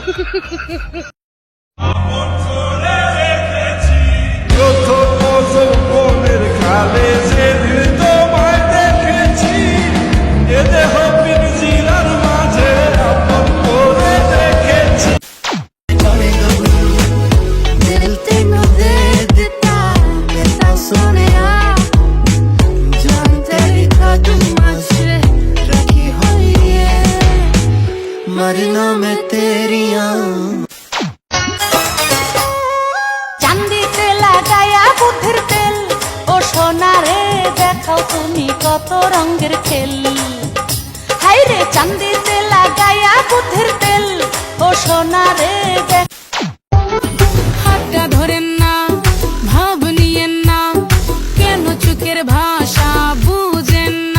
I want ਮਰਨਾ ਮੈਂ ਤੇਰੀਆਂ চান্দিতে লাগায়া বুদ্ধির তেল ও সোনা রে দেখাও তুমি কত রঙের খেল হাই রে চান্দিতে লাগায়া বুদ্ধির তেল ও সোনা রে দেখ হাতটা ধরেন না ভাব নিয়েন না কেন চোখের ভাষা বুঝেন না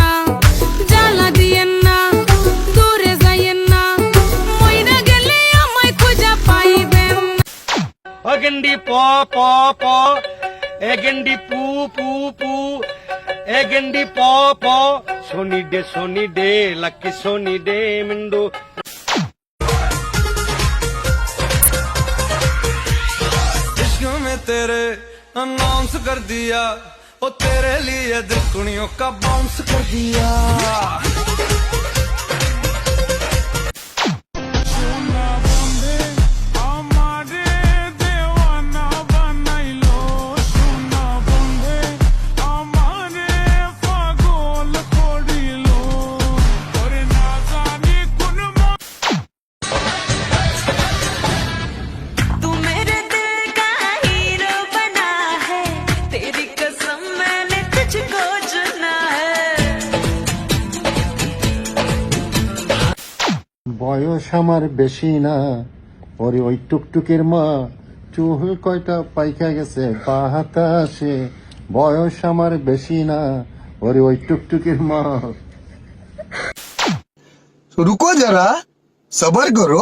ओ गिंडी पो पो पो ए गिंडी पू पू पू ए गिंडी पो पो। सोनी डे सोनी डे, लकी सोनी डे, मिंडो। इश्क में तेरे अनाउंस कर दिया ओ तेरे लिए दिल कुणियों का बाउंस कर दिया। বয়স আমার বেশি না। ওরে ওই টুকটুকের মা চুল কয়টা পাইখা গেছে বাতাসে বয়স আমার বেশি না। ওরে ওই টুকটুকের মা। রুকো যারা সবার করো।